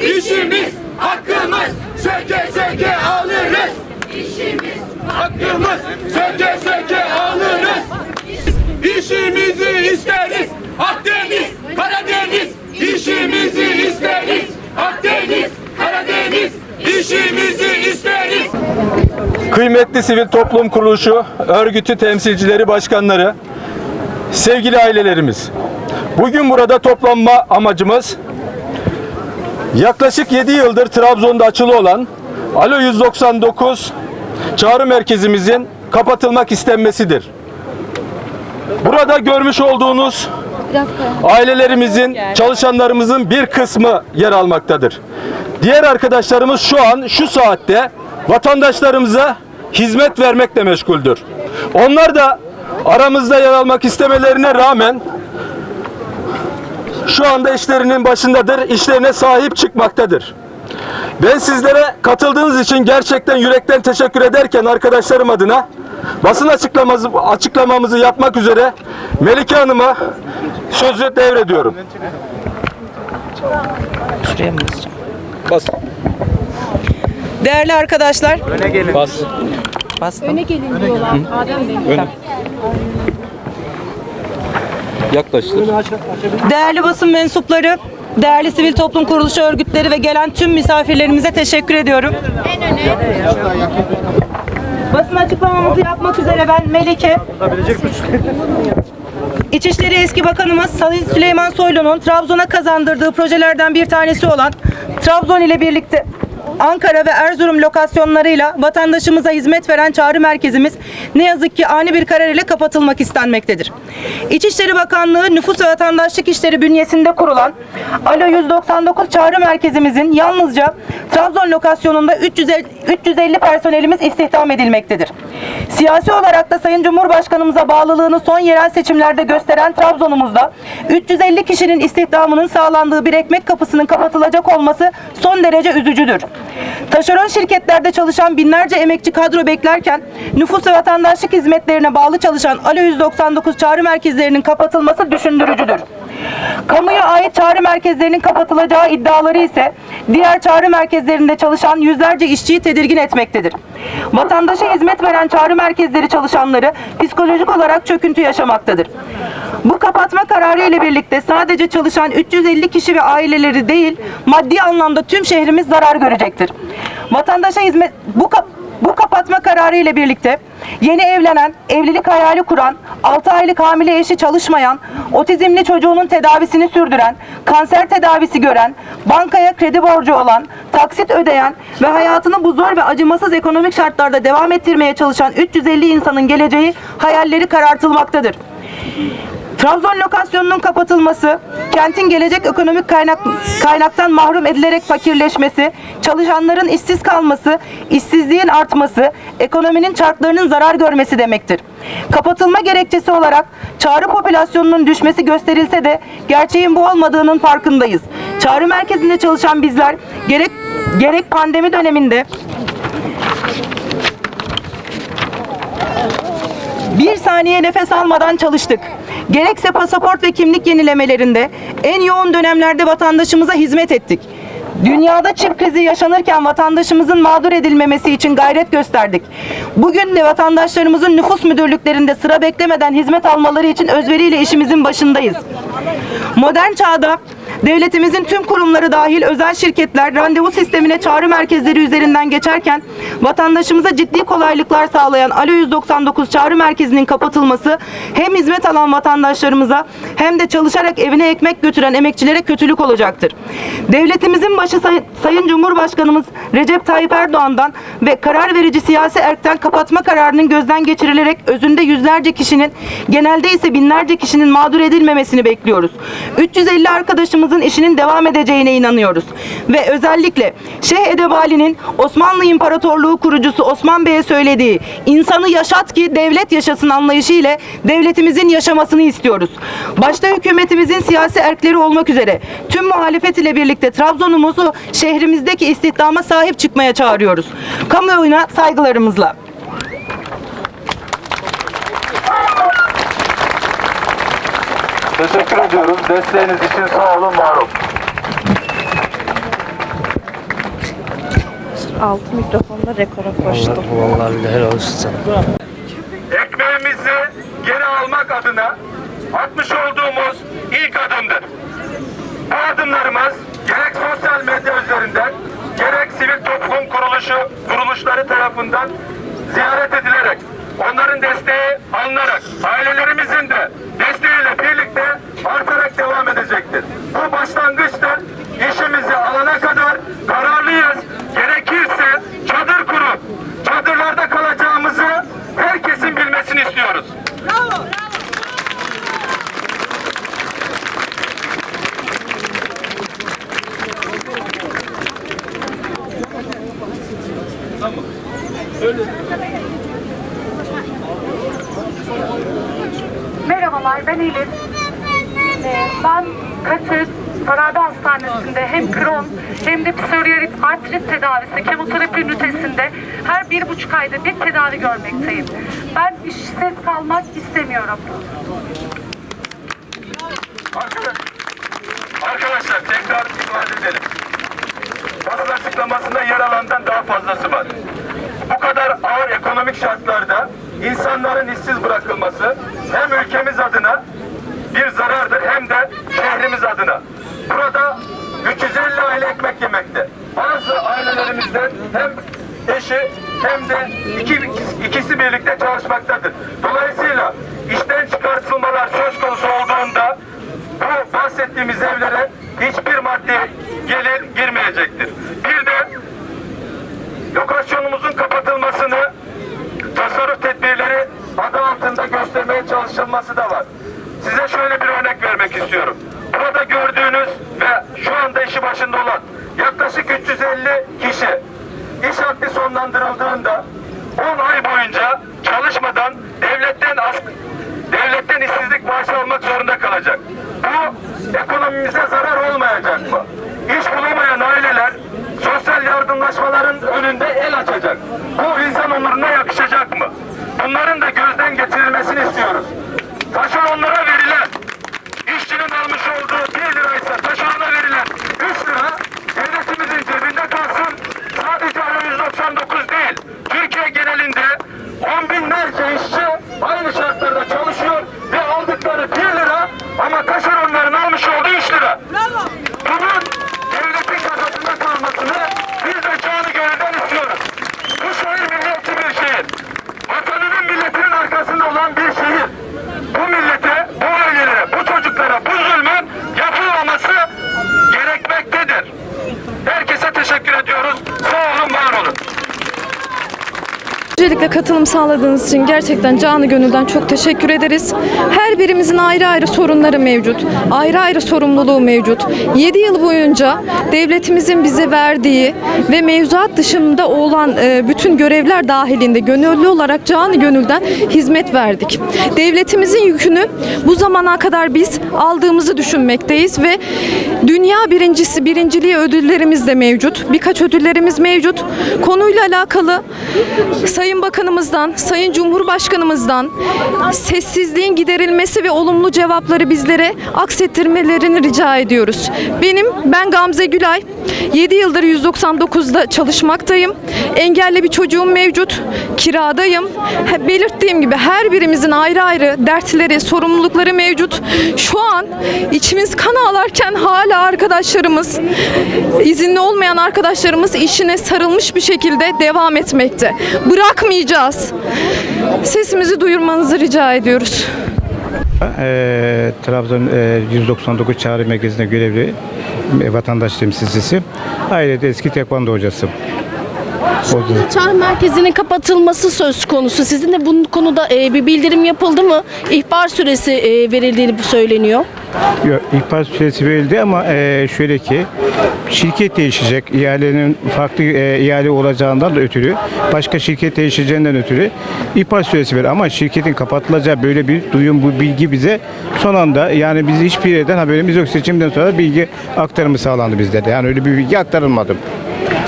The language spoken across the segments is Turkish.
İşimiz, hakkımız, söke söke alırız. İşimiz, hakkımız, söke söke alırız. İşimizi isteriz, Akdeniz, Karadeniz. İşimizi isteriz, Akdeniz, Karadeniz. İşimizi isteriz. Kıymetli sivil toplum kuruluşu, örgütü temsilcileri, başkanları, sevgili ailelerimiz. Bugün burada toplanma amacımız yaklaşık 7 yıldır Trabzon'da açılı olan Alo 199 çağrı merkezimizin kapatılmak istenmesidir. Burada görmüş olduğunuz ailelerimizin, çalışanlarımızın bir kısmı yer almaktadır. Diğer arkadaşlarımız şu an şu saatte vatandaşlarımıza hizmet vermekle meşguldür. Onlar da aramızda yer almak istemelerine rağmen şu anda işlerinin başındadır, işlerine sahip çıkmaktadır. Ben sizlere katıldığınız için gerçekten yürekten teşekkür ederken arkadaşlarım adına basın açıklaması, açıklamamızı yapmak üzere Melike Hanım'a sözü devrediyorum. Şuraya mı basacağım? Bas. Değerli arkadaşlar, Bas. bastım. Öne gelin diyorlar Adem Bey. Yaklaştır. Değerli basın mensupları, değerli sivil toplum kuruluşu örgütleri ve gelen tüm misafirlerimize teşekkür ediyorum. Basın açıklamamızı yapmak üzere ben Melike. İçişleri eski bakanımız Sayın Süleyman Soylu'nun Trabzon'a kazandırdığı projelerden bir tanesi olan Trabzon ile birlikte Ankara ve Erzurum lokasyonlarıyla vatandaşımıza hizmet veren çağrı merkezimiz ne yazık ki ani bir karar ile kapatılmak istenmektedir. İçişleri Bakanlığı Nüfus ve Vatandaşlık İşleri bünyesinde kurulan Alo 199 çağrı merkezimizin yalnızca Trabzon lokasyonunda 350, 350 personelimiz istihdam edilmektedir. Siyasi olarak da Sayın Cumhurbaşkanımıza bağlılığını son yerel seçimlerde gösteren Trabzon'umuzda 350 kişinin istihdamının sağlandığı bir ekmek kapısının kapatılacak olması son derece üzücüdür. Taşeron şirketlerde çalışan binlerce emekçi kadro beklerken nüfus ve vatandaşlık hizmetlerine bağlı çalışan Alo 199 çağrı merkezlerinin kapatılması düşündürücüdür. Kamuya ait çağrı merkezlerinin kapatılacağı iddiaları ise diğer çağrı merkezlerinde çalışan yüzlerce işçiyi tedirgin etmektedir. Vatandaşa hizmet veren çağrı merkezleri çalışanları psikolojik olarak çöküntü yaşamaktadır. Bu kapatma kararı ile birlikte sadece çalışan 350 kişi ve aileleri değil, maddi anlamda tüm şehrimiz zarar görecektir. Vatandaşa hizmet bu kap- bu kapatma kararı ile birlikte yeni evlenen, evlilik hayali kuran, 6 aylık hamile eşi çalışmayan, otizmli çocuğunun tedavisini sürdüren, kanser tedavisi gören, bankaya kredi borcu olan, taksit ödeyen ve hayatını bu zor ve acımasız ekonomik şartlarda devam ettirmeye çalışan 350 insanın geleceği hayalleri karartılmaktadır. Trabzon lokasyonunun kapatılması, kentin gelecek ekonomik kaynak, kaynaktan mahrum edilerek fakirleşmesi, çalışanların işsiz kalması, işsizliğin artması, ekonominin çarklarının zarar görmesi demektir. Kapatılma gerekçesi olarak çağrı popülasyonunun düşmesi gösterilse de gerçeğin bu olmadığının farkındayız. Çağrı merkezinde çalışan bizler gerek gerek pandemi döneminde Bir saniye nefes almadan çalıştık. Gerekse pasaport ve kimlik yenilemelerinde en yoğun dönemlerde vatandaşımıza hizmet ettik. Dünyada çip krizi yaşanırken vatandaşımızın mağdur edilmemesi için gayret gösterdik. Bugün de vatandaşlarımızın nüfus müdürlüklerinde sıra beklemeden hizmet almaları için özveriyle işimizin başındayız. Modern çağda devletimizin tüm kurumları dahil özel şirketler randevu sistemine çağrı merkezleri üzerinden geçerken vatandaşımıza ciddi kolaylıklar sağlayan Alo 199 çağrı merkezinin kapatılması hem hizmet alan vatandaşlarımıza hem de çalışarak evine ekmek götüren emekçilere kötülük olacaktır. Devletimizin başı Say- Sayın Cumhurbaşkanımız Recep Tayyip Erdoğan'dan ve karar verici siyasi erkten kapatma kararının gözden geçirilerek özünde yüzlerce kişinin genelde ise binlerce kişinin mağdur edilmemesini bekliyoruz. 350 arkadaşımızın işinin devam edeceğine inanıyoruz. Ve özellikle Şeyh Edebali'nin Osmanlı İmparatorluğu kurucusu Osman Bey'e söylediği insanı yaşat ki devlet yaşasın anlayışı ile devletimizin yaşamasını istiyoruz. Başta hükümetimizin siyasi erkleri olmak üzere tüm muhalefet ile birlikte Trabzon'umuzu şehrimizdeki istihdama sahip çıkmaya çağırıyoruz. Kamuoyuna saygılarımızla. Teşekkür ediyoruz. Desteğiniz için sağ olun, var olun. Altı mikrofonda rekora koştum. Vallahi billahi helal olsun sana. ekmeğimizi geri almak adına atmış olduğumuz ilk adımdır. Bu adımlarımız gerek sosyal medya üzerinden gerek sivil toplum kuruluşu kuruluşları tarafından ziyaret edilerek onların desteği alınarak ailelerimizin de desteğiyle birlikte artarak devam edecektir. Bu başlangıçtır. İşimizi alana kadar kararlıyız. Gerekirse çadır kurup çadırlarda kalacağımızı herkesin bilmesini istiyoruz. Merhabalar, ben Elif. Ee, ben Katır Farabi Hastanesi'nde hem kron hem de psoriasit artrit tedavisi kemoterapi ünitesinde her bir buçuk ayda bir tedavi görmekteyim. Ben işsiz kalmak istemiyorum. Arkadaş- Arkadaşlar tekrar ifade edelim. Basın açıklamasında yer alandan daha fazlası var. Bu kadar ağır ekonomik şartlarda insanların işsiz bırakılması hem ülkemiz adına bir zarardır hem de şehrimiz adına. Burada 350 aile ekmek yemekte. Bazı ailelerimizden hem eşi hem de iki, ikisi birlikte çalışmaktadır. Dolayısıyla işten çıkartılmalar söz konusu olduğunda bu bahsettiğimiz evlere hiçbir maddi gelir girmeyecektir. Bir de lokasyonumuzun kapatılmasını tasarruf tedbirleri adı altında göstermeye çalışılması da var. Size şöyle bir örnek vermek istiyorum. Burada gördüğünüz ve şu anda işi başında olan yaklaşık 350 kişi iş akdi sonlandırıldığında 10 ay boyunca çalışmadan devletten devletten işsizlik maaşı almak zorunda kalacak. Bu ekonomimize zarar olmayacak mı? 了。Öncelikle katılım sağladığınız için gerçekten canı gönülden çok teşekkür ederiz. Her birimizin ayrı ayrı sorunları mevcut. Ayrı ayrı sorumluluğu mevcut. 7 yıl boyunca devletimizin bize verdiği ve mevzuat dışında olan e, bütün görevler dahilinde gönüllü olarak canı gönülden hizmet verdik. Devletimizin yükünü bu zamana kadar biz aldığımızı düşünmekteyiz ve dünya birincisi birinciliği ödüllerimiz de mevcut. Birkaç ödüllerimiz mevcut. Konuyla alakalı Sayın Bakanımızdan, Sayın Cumhurbaşkanımızdan sessizliğin giderilmesi ve olumlu cevapları bizlere aksettirmelerini rica ediyoruz. Benim, ben Gamze Gülay, 7 yıldır 199'da çalışmaktayım. Engelli bir çocuğum mevcut, kiradayım. Belirttiğim gibi her birimizin ayrı ayrı dertleri, sorumlulukları mevcut. Şu an içimiz kan ağlarken hala arkadaşlarımız, izinli olmayan arkadaşlarımız işine sarılmış bir şekilde devam etmekte. Bırakmayacağız. Sesimizi duyurmanızı rica ediyoruz. Eee Trabzon eee, 199 Çağrı Merkezi'nde görevli e, vatandaş temsilcisi. Ailede eski tekvando hocası. O- Çağrı merkezinin kapatılması söz konusu. Sizin de bunun konuda e, bir bildirim yapıldı mı? İhbar süresi e, verildiğini söyleniyor. Yok, ihbar süresi verildi ama eee, şöyle ki şirket değişecek. İhalenin farklı eee, ihale olacağından da ötürü başka şirket değişeceğinden ötürü ihbar süresi verildi. Ama şirketin kapatılacağı böyle bir duyum bu bilgi bize son anda yani biz hiçbir yerden haberimiz yok. Seçimden sonra bilgi aktarımı sağlandı bizde de. Yani öyle bir bilgi aktarılmadı.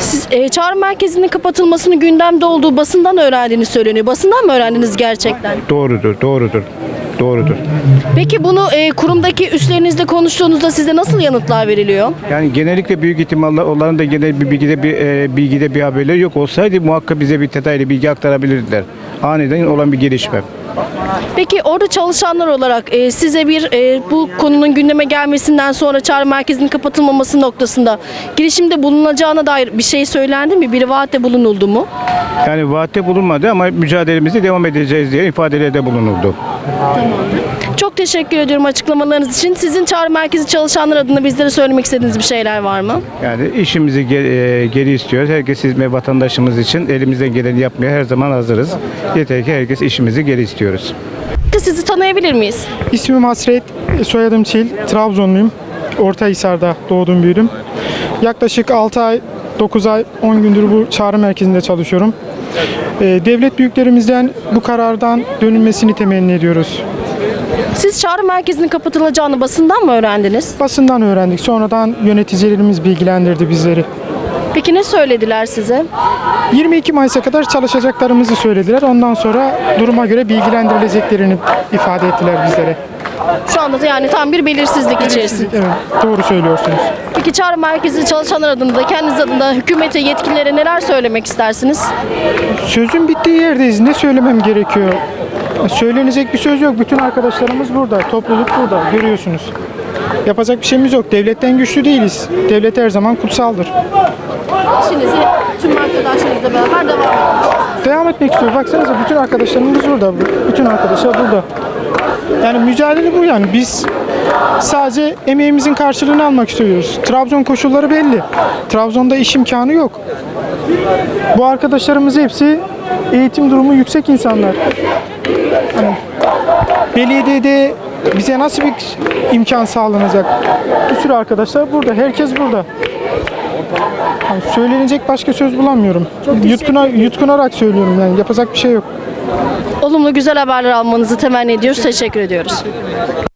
Siz e, çağrı merkezinin kapatılmasının gündemde olduğu basından öğrendiğini söyleniyor. Basından mı öğrendiniz gerçekten? Doğrudur, doğrudur. doğrudur. Peki bunu e, kurumdaki üstlerinizle konuştuğunuzda size nasıl yanıtlar veriliyor? Yani genellikle büyük ihtimalle onların da genel bir bilgide bir e, bilgide bir haberleri yok olsaydı muhakkak bize bir detaylı bilgi aktarabilirdiler. Aniden olan bir gelişme. Peki orada çalışanlar olarak e, size bir e, bu konunun gündeme gelmesinden sonra çağrı merkezinin kapatılmaması noktasında girişimde bulunacağına dair bir şey söylendi mi? Bir vaatte bulunuldu mu? Yani vaatte bulunmadı ama mücadelemize devam edeceğiz diye ifadelerde bulunuldu. Çok teşekkür ediyorum açıklamalarınız için. Sizin çağrı merkezi çalışanlar adına bizlere söylemek istediğiniz bir şeyler var mı? Yani işimizi ge- e, geri istiyoruz. Herkes hizmet vatandaşımız için elimizden geleni yapmaya her zaman hazırız. Yeter ki herkes işimizi geri istiyoruz. Sizi tanıyabilir miyiz? İsmim Hasret, soyadım Çil, Trabzonluyum. Ortahisar'da doğdum büyüdüm. Yaklaşık 6 ay, 9 ay, 10 gündür bu çağrı merkezinde çalışıyorum. Ee, Devlet büyüklerimizden bu karardan dönülmesini temenni ediyoruz. Siz çağrı merkezinin kapatılacağını basından mı öğrendiniz? Basından öğrendik. Sonradan yöneticilerimiz bilgilendirdi bizleri. Peki ne söylediler size? 22 Mayıs'a kadar çalışacaklarımızı söylediler. Ondan sonra duruma göre bilgilendirileceklerini ifade ettiler bizlere. Şu anda da yani tam bir belirsizlik içerisinde. Evet, doğru söylüyorsunuz. Peki çağrı merkezi çalışanlar adına da kendiniz adına hükümete yetkililere neler söylemek istersiniz? Sözün bittiği yerdeyiz. Ne söylemem gerekiyor? Söylenecek bir söz yok. Bütün arkadaşlarımız burada. Topluluk burada. Görüyorsunuz. Yapacak bir şeyimiz yok. Devletten güçlü değiliz. Devlet her zaman kutsaldır. İşinizi tüm arkadaşlarınızla beraber devam edin. Devam etmek istiyor. Baksanıza bütün arkadaşlarımız burada. Bütün arkadaşlar burada. Yani mücadele bu yani. Biz sadece emeğimizin karşılığını almak istiyoruz. Trabzon koşulları belli. Trabzon'da iş imkanı yok. Bu arkadaşlarımız hepsi eğitim durumu yüksek insanlar. Hani belediyede bize nasıl bir imkan sağlanacak? Bir sürü arkadaşlar burada. Herkes burada. Yani söylenecek başka söz bulamıyorum. Yutkuna, yutkunarak söylüyorum yani. Yapacak bir şey yok. Olumlu güzel haberler almanızı temenni ediyoruz. Teşekkür ediyoruz.